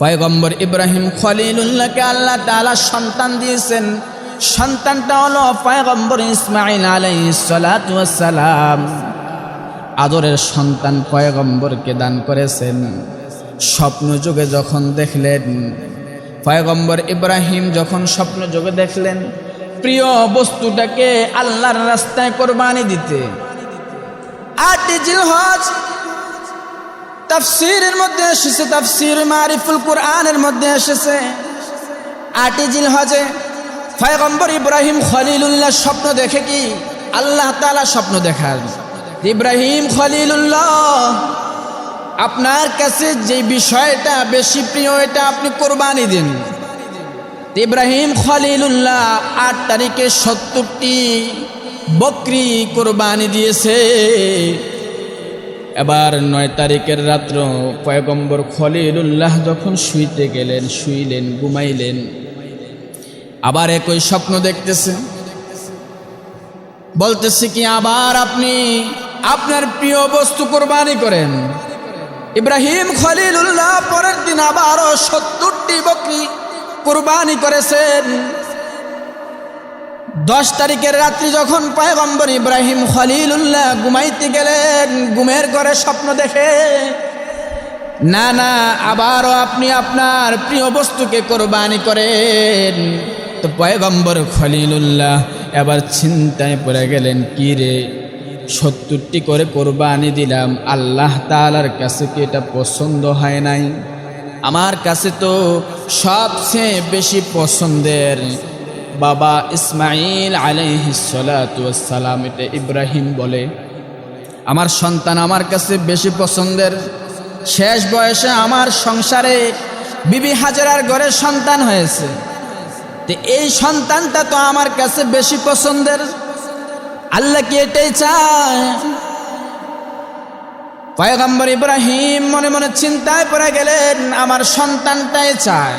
পয়গম্বর ইব্রাহিম খলিলুল্লাহকে আল্লাহ তাআলা সন্তান দিয়েছেন। সন্তানটা হলো পয়গম্বর ইসমাইল আলাইসালাম আদরের সন্তান পয়গম্বরকে দান করেছেন। স্বপ্ন যুগে যখন দেখলেন, পয়গম্বর ইব্রাহিম যখন স্বপ্ন যুগে দেখলেন, প্রিয় বস্তুটাকে আল্লাহর রাস্তায় কোরবানি দিতে। আটটি জিলহজ তাফসিরের মধ্যে এসেছে, তাফসির মারিফুল কোরআনের মধ্যে এসেছে। আটি জিল হজে ফয়গম্বর ইব্রাহিম খলিলুল্লাহ স্বপ্ন দেখে কি? আল্লাহ তালা স্বপ্ন দেখার ইব্রাহিম খলিলুল্লাহ, আপনার কাছে যে বিষয়টা বেশি প্রিয়, এটা আপনি কোরবানি দিন। ইব্রাহিম খলিলুল্লাহ আট তারিখে সত্তরটি বকরি কোরবানি দিয়েছে। এবার নয় তারিখের রাত্র পয়গম্বর খলিলুল্লাহ যখন শুইতে গেলেন, শুইলেন, ঘুমাইলেন, আবার একই স্বপ্ন দেখতেছে বলতেছে কি, আবার আপনি আপনার প্রিয় বস্তু কোরবানি করেন। ইব্রাহিম খলিলুল্লাহ পরের দিন আবারও সত্তরটি বকরি কোরবানি করেছেন। দশ তারিখের রাত্রি যখন পয়গম্বর ইব্রাহিম খলিলুল্লাহ ঘুমাইতে গেলেন, ঘুমের ঘরে স্বপ্ন দেখে, না না, আবারও আপনি আপনার প্রিয় বস্তুকে কোরবানি করেন। তো পয়গম্বর খলিলুল্লাহ এবার চিন্তায় পড়ে গেলেন, কি রে, সত্তরটি করে কোরবানি দিলাম, আল্লাহ তালার কাছে কি এটা পছন্দ হয় নাই? আমার কাছে তো সবচেয়ে বেশি পছন্দের বাবা ইসমাইল আলাইহিসালাম এটা ইব্রাহিম বলে। আমার সন্তান আমার কাছে বেশি পছন্দের। শেষ বয়সে আমার সংসারে বিবি হাজারার ঘরে সন্তান হয়েছে। তো এই সন্তানটা তো আমার কাছে বেশি পছন্দের। আল্লাহ কি এটাই চায়? পয়গম্বর ইব্রাহিম মনে মনে চিন্তায় পড়ে গেলেন, আমার সন্তানটাই চায়।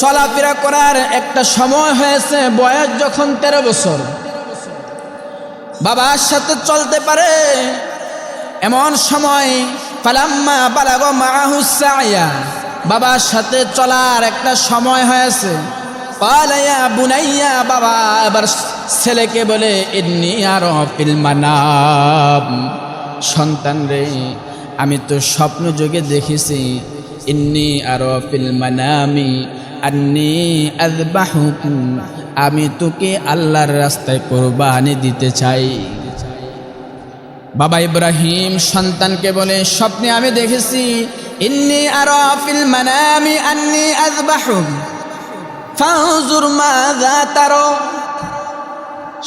চলাফেরা করার একটা সময় হয়েছে, বয়স যখন তেরো বছর। বাবার সাথে চলতে পারে এমন সময় পালাম্মা বালাগ মাহুসায়া বাবার সাথে চলার একটা সময় হয়েছে। পালাইয়া বুনাইয়া বাবা এবার ছেলেকে বলে এমনি আর ফিল্মানাম সন্তান রে, আমি তো স্বপ্ন যোগে দেখেছি, ইন্নি আর ফিল্মানামি আন্নি আজবাহুকুম আমি তোকে আল্লাহর রাস্তায় কোরবানি দিতে চাই। বাবা ইব্রাহিম সন্তানকে বলে, স্বপ্নে আমি দেখেছি, ইন্নি আর ফিল মানামি আন্নি আজবাহুম ফাউজুর মাযা তারো।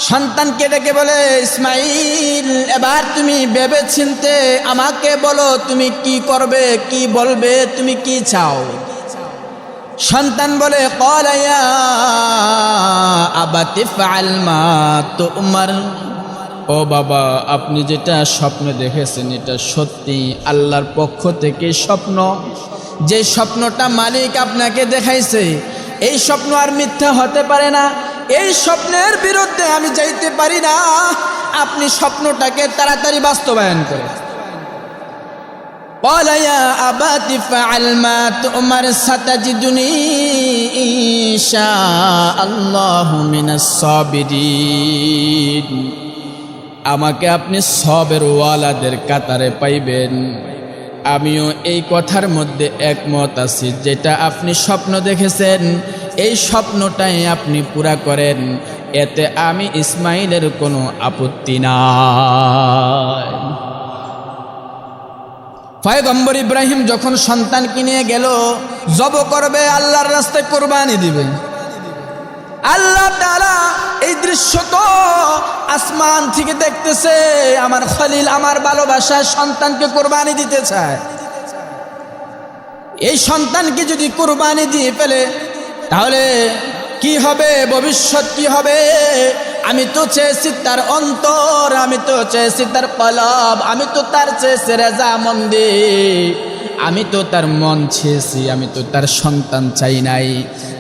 সন্তানকে ডেকে বলে, ইসমাইল, এবার তুমি ভেবে চিনতে আমাকে বলো, তুমি কি করবে, কি বলবে, তুমি কি চাও? সন্তান বলে কলাইয়া আবাতি ফালমা তো উমার ও বাবা, আপনি যেটা স্বপ্ন দেখেছেন, এটা সত্যি আল্লাহর পক্ষ থেকে স্বপ্ন। যে স্বপ্নটা মালিক আপনাকে দেখাইছে, এই স্বপ্ন আর মিথ্যা হতে পারে না। এই স্বপ্নের বিরুদ্ধে আমি যাইতে পারি না। আপনি স্বপ্নটাকে তাড়াতাড়ি বাস্তবায়ন করে قال يا أبت فعل ما تؤمر ستجدني إن شاء الله من الصابرين আমাকে আপনি সবের ওয়ালাদের কাতারে পাইবেন আমিও এই কথার মধ্যে একমত আছি যেটা আপনি স্বপ্ন দেখেছেন এই স্বপ্নটাই আপনি পুরা করেন এতে আমি ইসমাইলের কোনো আপত্তি নাই পয়গম্বর ইব্রাহিম যখন সন্তানকে নিয়ে গেল, জব করবে, আল্লাহর রাস্তায় কোরবানি দিবে। আল্লাহ এই দৃশ্য তো আসমান থেকে দেখতেছে, আমার খলিল আমার ভালোবাসায় সন্তানকে কোরবানি দিতে চায়। এই সন্তানকে যদি কোরবানি দিয়ে ফেলে, তাহলে কি হবে? ভবিষ্যৎ কি হবে? আমি তো চেয়েছি তার অন্তর, আমি তো চেয়েছি তার কলব আমি তো তার চেয়েছি রেজা মন্দির। আমি তো তার মন ছেয়েছি আমি তো তার সন্তান চাই নাই।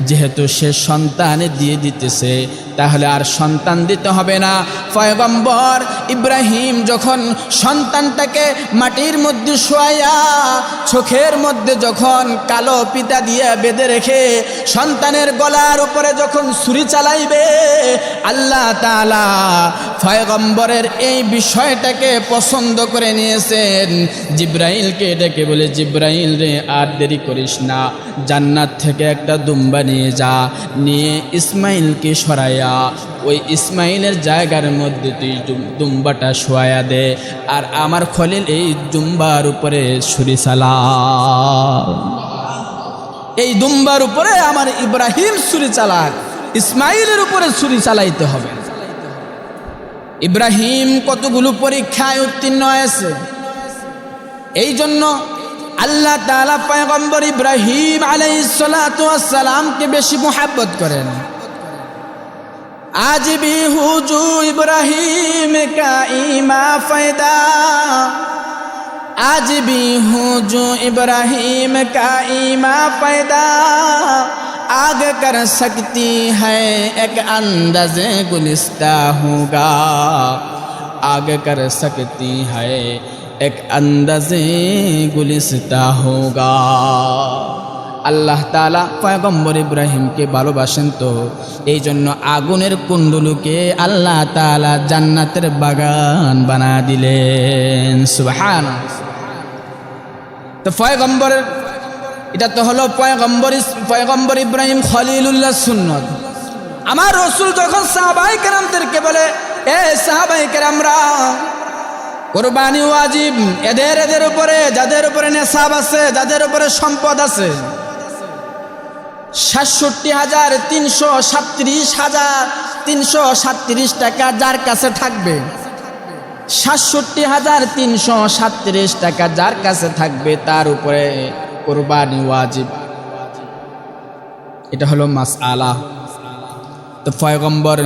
যেহেতু সে সন্তান দিয়ে দিতেছে, তাহলে আর সন্তান দিতে হবে না। পয়গম্বর ইব্রাহিম যখন সন্তানটাকে মাটির মধ্যে শোয়াইয়া চোখের মধ্যে যখন কালো পিতা দিয়ে বেঁধে রেখে সন্তানের গলার উপরে যখন ছুরি চালাইবে, আল্লাহ তালা পয়গম্বরের এই বিষয়টাকে পছন্দ করে নিয়েছেন। জিব্রাইলকে ডেকে বলে, জিব্রাইল রে, আর দেরি করিস না। জান্নাত থেকে একটা দুম্বা নিয়ে যা, নিয়ে ইসমাইলকে সরাইয়া ওই ইসমাইলের জায়গার মধ্যে তুই দুম্বাটা শোয়াইয়া দে। আর আমার খলিল এই দুম্বার উপরে ছুরি চালা এই দুম্বার উপরে আমার ইব্রাহিম ছুরি চালাক ইসমাইলের উপরে ছুরি চালাইতে হবে। ইব্রাহিম কতগুলো পরীক্ষায় উত্তীর্ণ হয়েছে? এই জন্য আল্লাহ তালা পয়গম্বর ইব্রাহিম আলাইসালামকে বেশি মোহাব্বত করেন আজ भी হুজু ইব্রাহিম का ইমা ফায়দা आज भी हूँ जो इब्राहिम का ईमा पैदा आग कर सकती है एक अंदाज गुलिस्ता होगा आग कर सकती है এক আন্দাজে গুলিস্তা হোগা। আল্লাহ তালা পয়গম্বর ইব্রাহিমকে ভালোবাসেন তো এই জন্য আগুনের কুণ্ডুলুকে আল্লাহ তালা জান্নাতের বাগান বানা দিলেন। সুবাহান তো পয়গম্বরের এটা তো হলো পয়গম্বর পয়গম্বর ইব্রাহিম খলিলুল্লাহ সুন্নত। আমার রসুল যখন সাহাবাহিক রামদেরকে বলে, এ সাহাবাহিক রামরা কোরবানি ওয়াজিব। এদের এদের উপরে, যাদের উপরে নেশাব আছে, যাদের উপরে সম্পদ আছে। সাতষট্টি হাজার, তিনশো সাতত্রিশ হাজার, তিনশো সাতত্রিশ টাকা যার কাছে থাকবে। সাতষট্টি হাজার, তিনশো সাতত্রিশ টাকা যার কাছে থাকবে, তার উপরে কোরবানি ওয়াজিব। এটা হলো মাস আলা তো পয়গম্বর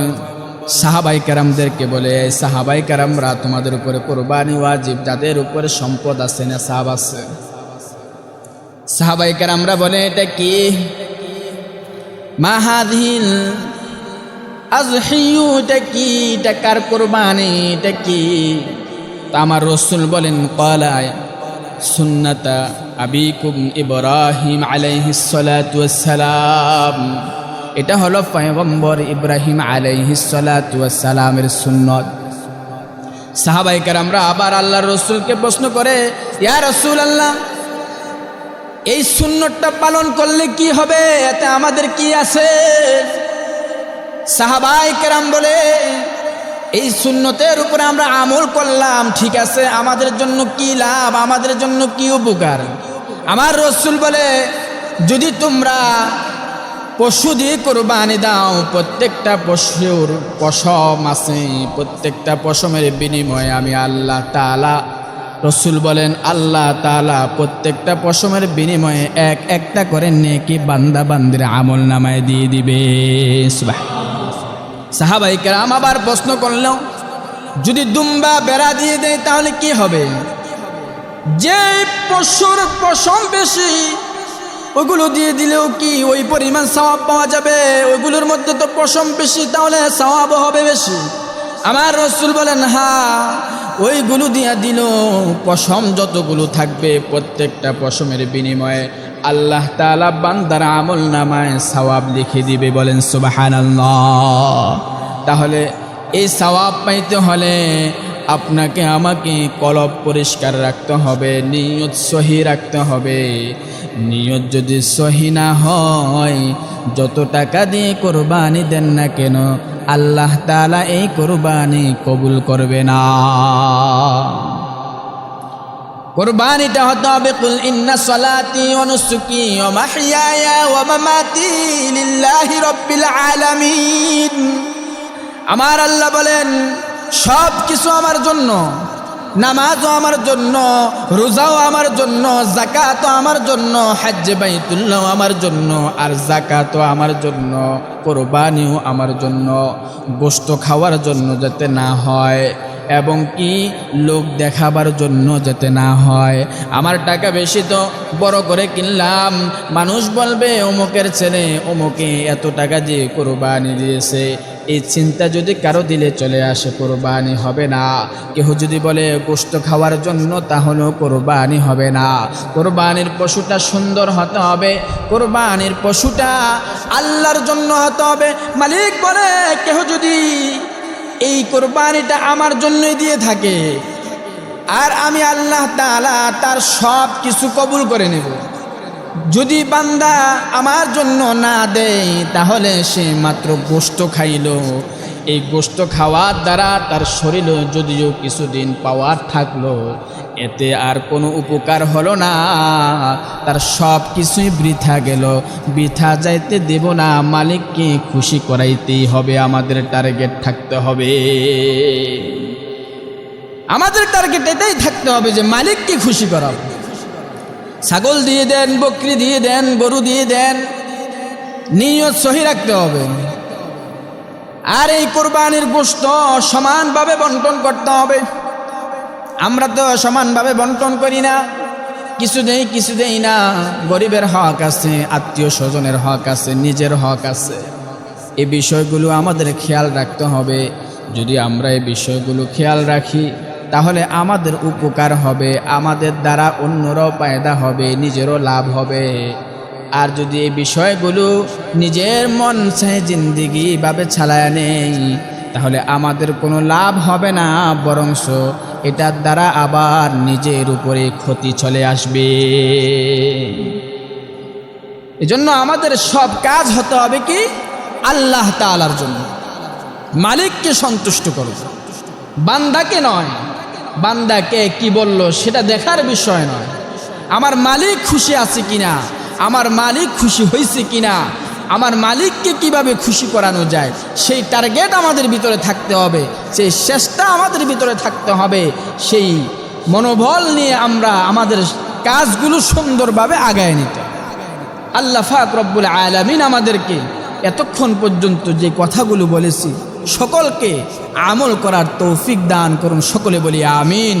সাহাবাই কারামদেরকে বলে সাহাবাই কারামরা তোমাদের উপরে কোরবানি ওয়াজিব, যাদের উপরে সম্পদ আছে না সাহাব আছে? সাহাবাই কারামরা বলে, এটা কি? মাহাদিল আজহিউ এটা কি? এটা কার কোরবানি? এটা কি? তা আমার রসুল বলেন কলায় সুন্নাতা আবিকুম ইব্রাহিম আলাইহিসালাম এটা হলো পয়গম্বর ইব্রাহিম আলাইহিসালামের সুন্নত। সাহাবাইকার আমরা আবার আল্লাহ রসুলকে প্রশ্ন করে, ইয়া রসুল আল্লাহ এই সুন্নতটা পালন করলে কি হবে? এতে আমাদের কি আছে? সাহাবাই কেরাম বলে, এই সুন্নতের উপরে আমরা আমল করলাম, ঠিক আছে, আমাদের জন্য কি লাভ, আমাদের জন্য কি উপকার? আমার রসুল বলে, যদি তোমরা পশু দিয়ে কোরবানি দাও। প্রত্যেকটা পশুর পশম আছে। প্রত্যেকটা পশমের বিনিময়ে আমি আল্লাহ তালা রসুল বলেন, আল্লাহ তালা প্রত্যেকটা পশমের বিনিময়ে এক একটা করে নেকি বান্দা বান্দির আমল নামায় দিয়ে দিবে। সাহাবাই কেরাম আবার প্রশ্ন করলেও, যদি দুম্বা বেড়া দিয়ে দেয় তাহলে কি হবে? যে পশুর পশম বেশি ওগুলো দিয়ে দিলেও কি ওই পরিমাণ সওয়াব পাওয়া যাবে? ওইগুলোর মধ্যে তো পশম বেশি তাহলে সওয়াব হবে বেশি। আমার রসুল বলেন, হা, ওইগুলো দিয়া দিল পশম যতগুলো থাকবে, প্রত্যেকটা পশমের বিনিময়ে আল্লাহ তালা বান্দার আমল নামায় সওয়াব লিখে দিবে। বলেন সুবাহান তাহলে এই সওয়াব পাইতে হলে আপনাকে আমাকে কলব পরিষ্কার রাখতে হবে, নিয়ত সহি রাখতে হবে। নিয়ত যদি সহি না হয়, যত টাকা দিয়ে কোরবানি দেন না কেন, আল্লাহ তালা এই কোরবানি কবুল করবে না। কোরবানিটা হতে হবে, কুল ইন্না সলাতি ওয়া নুসুকি ওয়া মাহইয়ায়া ওয়া মামাতি লিল্লাহি রাব্বিল আলামিন। আমার আল্লাহ বলেন সব কিছু আমার জন্য। নামাজও আমার জন্য, রোজাও আমার জন্য, জাকাতও আমার জন্য, হাজ্জে বাইতুল্লাহ আমার জন্য, আর জাকাতও আমার জন্য, কোরবানিও আমার জন্য গোস্ত খাওয়ার জন্য যাতে না হয়, এবং কি লোক দেখাবার জন্য যাতে না হয়। আমার টাকা বেশি তো বড় করে কিনলাম। মানুষ বলবে, অমুকের ছেলে অমুকে এত টাকা দিয়ে কোরবানি দিয়েছে। এই চিন্তা যদি কারও দিলে চলে আসে, কোরবানি হবে না। কেহ যদি বলে গোস্ত খাওয়ার জন্য তাহলেও কোরবানি হবে না। কোরবানির পশুটা সুন্দর হতে হবে। কোরবানির পশুটা আল্লাহর জন্য হতে হবে। মালিক বলে, কেহ যদি এই কোরবানিটা আমার জন্যই দিয়ে থাকে, আর আমি আল্লাহ তাআলা তার সব কিছু কবুল করে নেব। যদি বান্দা আমার জন্য না দেয়, তাহলে সে মাত্র গোস্ত খাইল। এই গোস্ত খাওয়ার দ্বারা তার শরীরে যদিও কিছুদিন পাওয়ার থাকল, এতে আর কোনো উপকার হলো না। তার সব কিছুই বৃথা গেল। বৃথা যাইতে দেব না, মালিককে খুশি করাইতেই হবে, আমাদের টার্গেট থাকতে হবে। আমাদের টার্গেট এটাই থাকতে হবে যে মালিককে খুশি করাবো। ছাগল দিয়ে দেন, বকরি দিয়ে দেন, গরু দিয়ে দেন, নিয়ত সহি রাখতে হবে। আর এই কোরবানির গোস্ত সমানভাবে বন্টন করতে হবে। আমরা তো সমানভাবে বন্টন করি না। কিছু দেই কিছু দেই না। গরিবের হক আছে, আত্মীয় স্বজনের হক আছে, নিজের হক আছে। এই বিষয়গুলো আমাদের খেয়াল রাখতে হবে। যদি আমরা এই বিষয়গুলো খেয়াল রাখি তাহলে আমাদের উপকার হবে, আমাদের দ্বারা অন্যরাও পায়দা হবে, নিজেরও লাভ হবে। আর যদি এই বিষয়গুলো নিজের মন চাহে জিন্দিগি ভাবে ছালায় নেই, তাহলে আমাদের কোনো লাভ হবে না, বরংস এটার দ্বারা আবার নিজের উপরে ক্ষতি চলে আসবে। এজন্য আমাদের সব কাজ হতে হবে কি? আল্লাহ তালার জন্য। মালিককে সন্তুষ্ট করো বান্দাকে নয় বান্দাকে কি বলল, সেটা দেখার বিষয় নয় আমার মালিক খুশি আছে কিনা, আমার মালিক খুশি হয়েছে কিনা, আমার মালিককে কীভাবে খুশি করানো যায়, সেই টার্গেট আমাদের ভিতরে থাকতে হবে, সেই চেষ্টা আমাদের ভিতরে থাকতে হবে, সেই মনোবল নিয়ে আমরা আমাদের কাজগুলো সুন্দরভাবে আগায় নিতে। আল্লাহ ফাক রব্বুল আলামিন আমাদেরকে এতক্ষণ পর্যন্ত যে কথাগুলো বলেছি সকলকে আমল করার তৌফিক দান করুন সকলে বলি আমিন।